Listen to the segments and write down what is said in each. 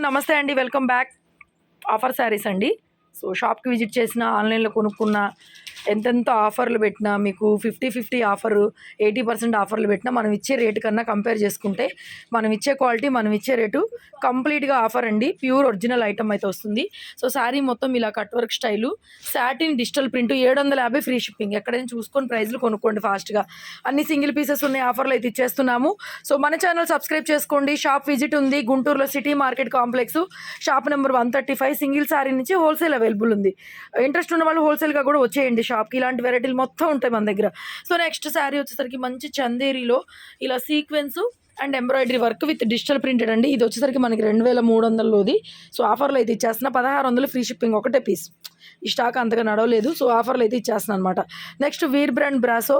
నమస్తే అండి welcome back. Offer saris అండి. సో షాప్కి విజిట్ చేసిన ఆన్లైన్లో కొనుక్కున్న ఎంతెంత ఆఫర్లు పెట్టినా మీకు fifty fifty offer eighty percent ఆఫర్లు పెట్టినా మనం ఇచ్చే రేటు కన్నా కంపేర్ చేసుకుంటే మనం ఇచ్చే క్వాలిటీ మనం ఇచ్చే రేటు కంప్లీట్గా ఆఫర్ అండి. ప్యూర్ ఒరిజినల్ ఐటమ్ అయితే వస్తుంది. సో శారీ మొత్తం ఇలా cut work style satin digital print ఏడు వందల యాభై ఫ్రీ షిప్పింగ్. ఎక్కడైనా చూసుకొని ప్రైస్లు కొనుక్కోండి ఫాస్ట్గా. అన్ని సింగిల్ పీసెస్ ఉన్నాయి ఆఫర్లు అయితే ఇచ్చేస్తున్నాము. సో మన ఛానల్ సబ్స్క్రైబ్ చేసుకోండి. షాప్ విజిట్ ఉంది గుంటూరులో city market complex. Shop number one thirty five single sari నుంచి హోల్సేల్ అవైలబుల్ ఉంది. ఇంట్రెస్ట్ ఉన్న వాళ్ళు హోల్సేల్గా కూడా వచ్చేయండి షాప్కి ఇలాంటి వెరైటీలు మొత్తం ఉంటాయి మన దగ్గర. సో నెక్స్ట్ శారీ వచ్చేసరికి మంచి చందేరిలో ఇలా sequence and embroidery work with digital printed అండి. ఇది వచ్చేసరికి మనకి రెండు వేల మూడు వందలలోది సో ఆఫర్లో అయితే ఇచ్చేస్తున్నా. పదహారు వందలు ఫ్రీ షిప్పింగ్ ఒకటే పీస్. ఈ స్టాక్ అంతగా నడవలేదు. సో ఆఫర్లో అయితే ఇచ్చేస్తున్నాను అనమాట next Veer brand brasso.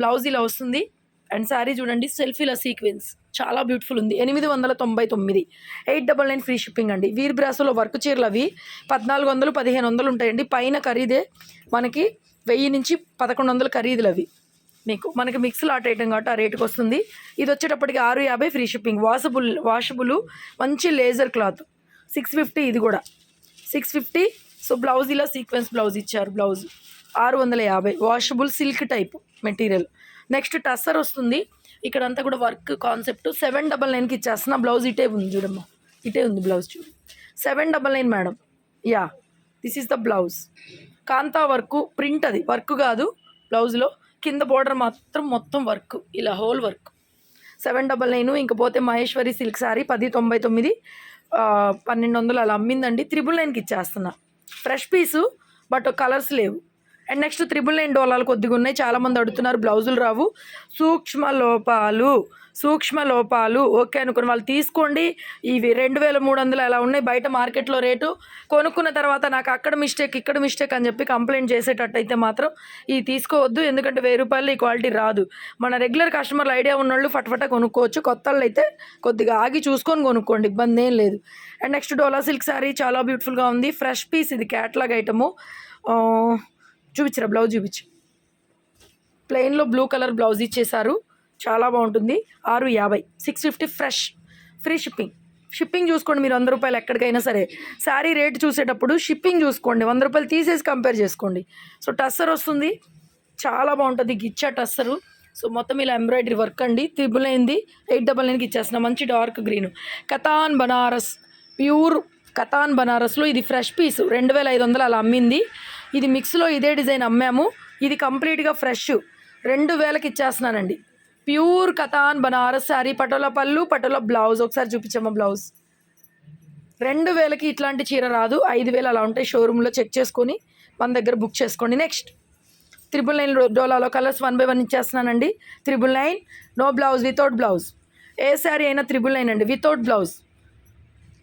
Blouse ఇలా వస్తుంది. అండ్ శారీ చూడండి సెల్ఫీల సీక్వెన్స్. చాలా బ్యూటిఫుల్ ఉంది. ఎనిమిది వందల తొంభై తొమ్మిది. Eight double nine free shipping అండి. వీర్ బ్రాసోలో వర్క్ చీరలు అవి పద్నాలుగు వందలు పదిహేను వందలు ఉంటాయండి. పైన ఖరీదే మనకి వెయ్యి నుంచి పదకొండు వందలు ఖరీదులు అవి. మీకు మనకి మిక్స్ లాట్ ఐటమ్ కాబట్టి ఆ రేటుకి వస్తుంది. ఇది వచ్చేటప్పటికి ఆరు యాభై ఫ్రీ షిప్పింగ్. వాషబుల్ వాషబుల్ మంచి లేజర్ క్లాత్. సిక్స్ ఫిఫ్టీ ఇది కూడా. సిక్స్ ఫిఫ్టీ సో బ్లౌజ్ ఇలా సీక్వెన్స్ బ్లౌజ్ ఇచ్చారు బ్లౌజ్. ఆరు వందల యాభై. Washable silk type material. Next tussar వస్తుంది. ఇక్కడ అంతా కూడా వర్క్ కాన్సెప్ట్. సెవెన్ డబల్ నైన్కి ఇచ్చేస్తున్న. బ్లౌజ్ ఇటే ఉంది చూడమ్మా. ఇటే ఉంది బ్లౌజ్ చూడు. Seven double nine madam. Yeah this is the blouse. Kantha work print అది. వర్క్ కాదు బ్లౌజ్లో. కింద బోర్డర్ మాత్రం మొత్తం వర్క్. ఇలా whole work. Seven double nine ఇంకపోతే మహేశ్వరి సిల్క్ శారీ పది తొంభై తొమ్మిది. పన్నెండు వందలు అలా అమ్మిందండి. త్రిబుల్ నైన్కి ఇచ్చేస్తున్నా. ఫ్రెష్ పీసు బట్ కలర్స్ లేవు. అండ్ నెక్స్ట్ త్రిబుల్ నైన్ డోలాలు కొద్దిగా ఉన్నాయి. చాలామంది అడుగుతున్నారు బ్లౌజులు రావు. సూక్ష్మ లోపాలు సూక్ష్మ లోపాలు. ఓకే అనుకుని వాళ్ళు తీసుకోండి. ఇవి రెండు వేల మూడు వందలు అలా ఉన్నాయి? బయట మార్కెట్లో రేటు. కొనుక్కున్న తర్వాత నాకు అక్కడ మిస్టేక్ ఇక్కడ మిస్టేక్ అని చెప్పి కంప్లైంట్ చేసేటట్టయితే మాత్రం ఇవి తీసుకోవద్దు. ఎందుకంటే వెయ్యి రూపాయలు ఈ క్వాలిటీ రాదు. మన రెగ్యులర్ కస్టమర్లు ఐడియా ఉన్నోళ్ళు ఫటఫట కొనుక్కోవచ్చు. కొత్త వాళ్ళు అయితే కొద్దిగా ఆగి చూసుకొని కొనుక్కోండి. ఇబ్బంది ఏం లేదు. And next Dola silk sari చాలా బ్యూటిఫుల్గా ఉంది. ఫ్రెష్ పీస్ ఇది క్యాట్లాగ్ ఐటము. చూపించరా బ్లౌజ్ చూపించు. ప్లెయిన్లో బ్లూ కలర్ బ్లౌజ్ ఇచ్చేసారు చాలా బాగుంటుంది. ఆరు యాభై. Six fifty fresh free shipping shipping చూసుకోండి మీరు వంద రూపాయలు ఎక్కడికైనా సరే. శారీ రేట్ చూసేటప్పుడు షిప్పింగ్ చూసుకోండి. వంద రూపాయలు తీసేసి కంపేర్ చేసుకోండి. సో టస్సర్ వస్తుంది. చాలా బాగుంటుంది. గిచ్చా టస్సరు సో మొత్తం ఇలా ఎంబ్రాయిడరీ వర్క్ అండి. త్రిబుల్ అయింది. ఎయిట్ డబల్ నైన్కి ఇచ్చేస్తున్నా. మంచి dark green katan Banaras pure katan బనారస్లో ఇది ఫ్రెష్ పీస్ రెండు వేల ఐదు వందలు అలా అమ్మింది. ఇది మిక్స్లో ఇదే డిజైన్ అమ్మాము. ఇది కంప్లీట్గా ఫ్రెష్. రెండు వేలకి ఇచ్చేస్తున్నానండి. ప్యూర్ కథాన్ బనారస్ శారీ పటోల పళ్ళు పటోల బ్లౌజ్. ఒకసారి చూపించమ్మా బ్లౌజ్. రెండు వేలకి ఇట్లాంటి చీర రాదు. ఐదు వేలు అలా ఉంటాయి షోరూంలో చెక్ చేసుకొని మన దగ్గర బుక్ చేసుకోండి. నెక్స్ట్. త్రిబుల్ నైన్ డోలాలో colours one by one ఇచ్చేస్తున్నానండి. Triple nine no blouse without blouse. ఏ శారీ అయినా త్రిబుల్ నైన్ అండి. Without blouse.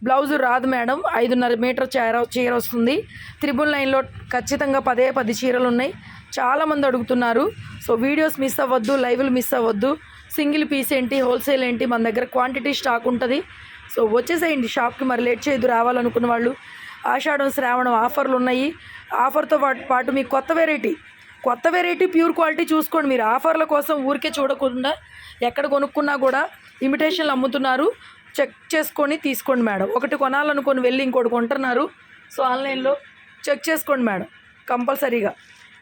బ్లౌజ్ రాదు మేడం ఐదున్నర మీటర్ చీర చీర వస్తుంది. త్రిబుల్ నైన్లో ఖచ్చితంగా పదే పది చీరలు ఉన్నాయి. చాలామంది అడుగుతున్నారు. సో వీడియోస్ మిస్ అవ్వద్దు లైవ్లు మిస్ అవ్వద్దు. సింగిల్ పీస్ ఏంటి హోల్సేల్ ఏంటి మన దగ్గర క్వాంటిటీ స్టాక్ ఉంటుంది. సో వచ్చేసేయండి షాప్కి మరి లేట్ చేయదు రావాలనుకున్న వాళ్ళు. ఆషాఢం శ్రావణం ఆఫర్లు ఉన్నాయి. ఆఫర్తో పాటు పాటు మీకు కొత్త వెరైటీ. కొత్త వెరైటీ ప్యూర్ క్వాలిటీ చూసుకోండి మీరు. ఆఫర్ల కోసం ఊరికే చూడకుండా ఎక్కడ కొనుక్కున్నా కూడా ఇమిటేషన్లు అమ్ముతున్నారు. చెక్ చేసుకొని తీసుకోండి మేడం. ఒకటి కొనాలనుకొని వెళ్ళి ఇంకోటి కొంటున్నారు. సో ఆన్లైన్లో చెక్ చేసుకోండి మేడం కంపల్సరీగా.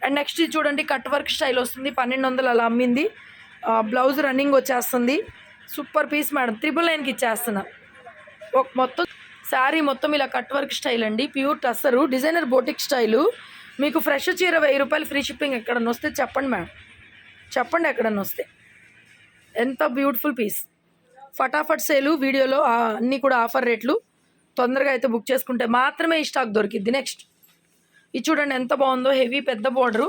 అండ్ నెక్స్ట్ ఇది చూడండి కట్ వర్క్ స్టైల్ వస్తుంది. పన్నెండు వందలు అలా అమ్మింది. బ్లౌజ్ రన్నింగ్ వచ్చేస్తుంది. సూపర్ పీస్ మేడం త్రిబుల్ నైన్కి ఇచ్చేస్తున్నా. ఒక మొత్తం శారీ మొత్తం ఇలా కట్ వర్క్ స్టైల్ అండి. Pure tussar designer boutique style. మీకు ఫ్రెష్ చీర వెయ్యి రూపాయలు ఫ్రీ షిప్పింగ్ ఎక్కడన్నా వస్తే చెప్పండి మేడం. చెప్పండి ఎక్కడన్నా వస్తే. ఎంత బ్యూటిఫుల్ పీస్. ఫటాఫట్ సేలు వీడియోలో అన్నీ కూడా ఆఫర్ రేట్లు. తొందరగా అయితే బుక్ చేసుకుంటే మాత్రమే ఈ స్టాక్ దొరికిద్ది. నెక్స్ట్ ఇది చూడండి ఎంత బాగుందో. హెవీ పెద్ద బోర్డరు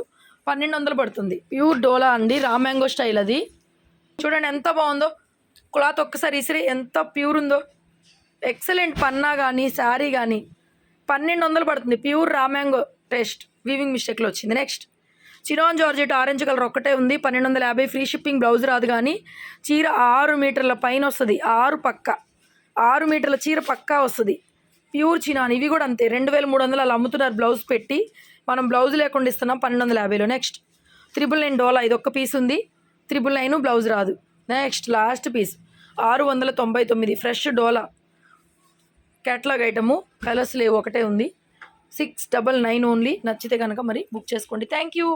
పన్నెండు వందలు పడుతుంది. ప్యూర్ డోలా అండి. రామ్యాంగో స్టైల్ అది. చూడండి ఎంత బాగుందో. క్లాత్ ఒక్కసారి ఇసిరి. ఎంత ప్యూర్ ఉందో. ఎక్సలెంట్ పన్నా కానీ శారీ కానీ పన్నెండు వందలు పడుతుంది. Pure raw mango taste weaving మిస్టేక్లో వచ్చింది. Next chinon georgette orange colour ఒక్కటే ఉంది. పన్నెండు వందల యాభై ఫ్రీ షిప్పింగ్ బ్లౌజ్ రాదు కానీ చీర ఆరు మీటర్ల పైన వస్తుంది. ఆరు పక్క. ఆరు మీటర్ల చీర పక్కా వస్తుంది. Pure chinon. ఇవి కూడా అంతే. రెండు వేల మూడు వందలు అలా అమ్ముతున్నారు బ్లౌజ్ పెట్టి. మనం బ్లౌజ్ లేకుండా ఇస్తున్నాం పన్నెండు వందల యాభైలో. Next triple nine Dola. ఇది ఒక్క పీస్ ఉంది. త్రిబుల్ నైన్ బ్లౌజ్ రాదు. నెక్స్ట్ లాస్ట్ పీస్ ఆరు వందల తొంభై తొమ్మిది. Fresh Dola. Catalogue item colours లేవు. ఒకటే ఉంది. సిక్స్ డబల్ నైన్ ఓన్లీ నచ్చితే కనుక మరి బుక్ చేసుకోండి. Thank you